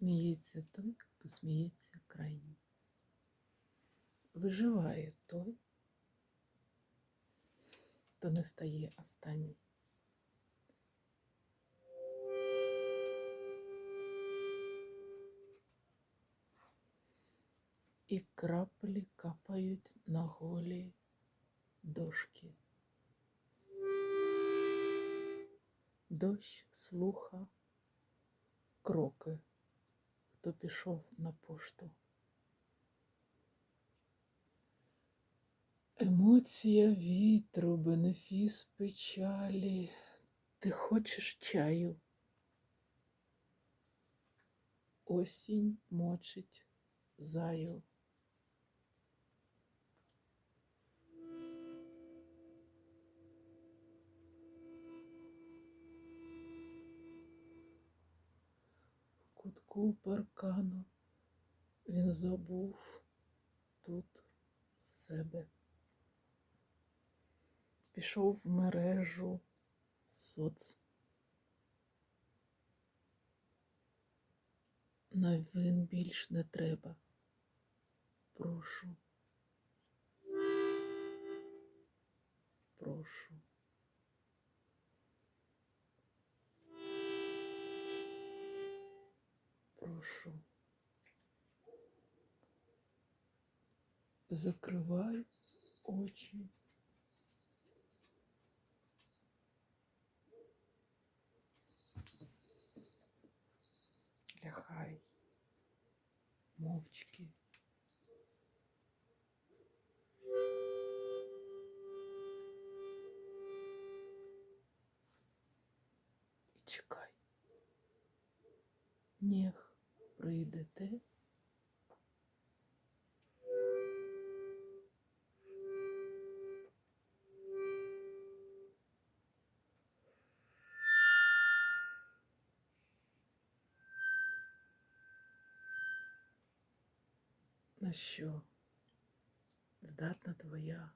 Сміється той, хто сміється крайній. Виживає той, хто не стає останнім. І краплі капають на голі дошки. Дощ слуха кроки, хто пішов на пошту. Емоція вітру, бенефіс печалі. Ти хочеш чаю? Осінь мочить заю. Кутку паркану він забув тут себе. Пішов в мережу соц. Новин більш не треба. Прошу. Прошу. душу. Закрывай очи. Ляхай мовчки. І чекай. Нех. Прийде те, на що здатна твоя